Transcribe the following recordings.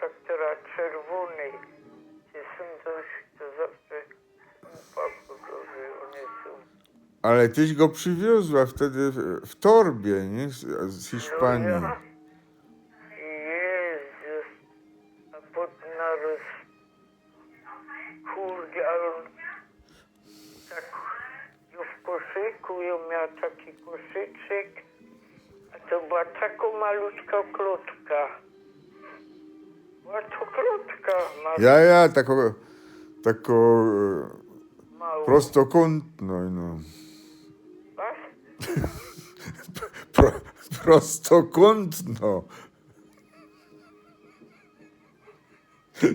tak teraz czerwony. Są coś, to zawsze papu, są. Ale tyś go przywiozła wtedy w, w torbie, nie? Z, z Hiszpanii. No ja- Jezus. A potem naraz... Kurde, ale on tak w koszyku, ja miała taki koszyczek, a to była taką malutka klotka. Była to klotka malutka, Ja, ja, tako, tako prostokątno, no. Was? Pro, prostokątno. Ty,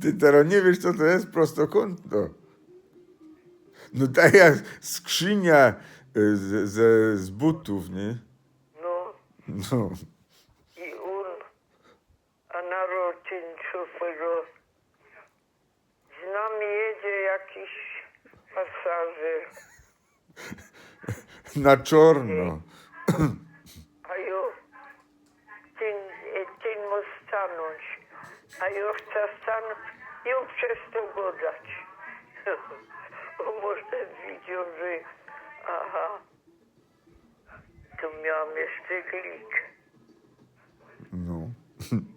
ty teraz nie wiesz, co to jest prostokątno. No tak jak skrzynia z, z, z butów, nie? No. No. I on, a narodzin szofero, z nami jedzie jakiś pasażer, Na czorno. a jo, ten, ten mu stanąć, a jo chce stanąć, ją przez to godać. On może widział, że aha, tu miałam jeszcze klik.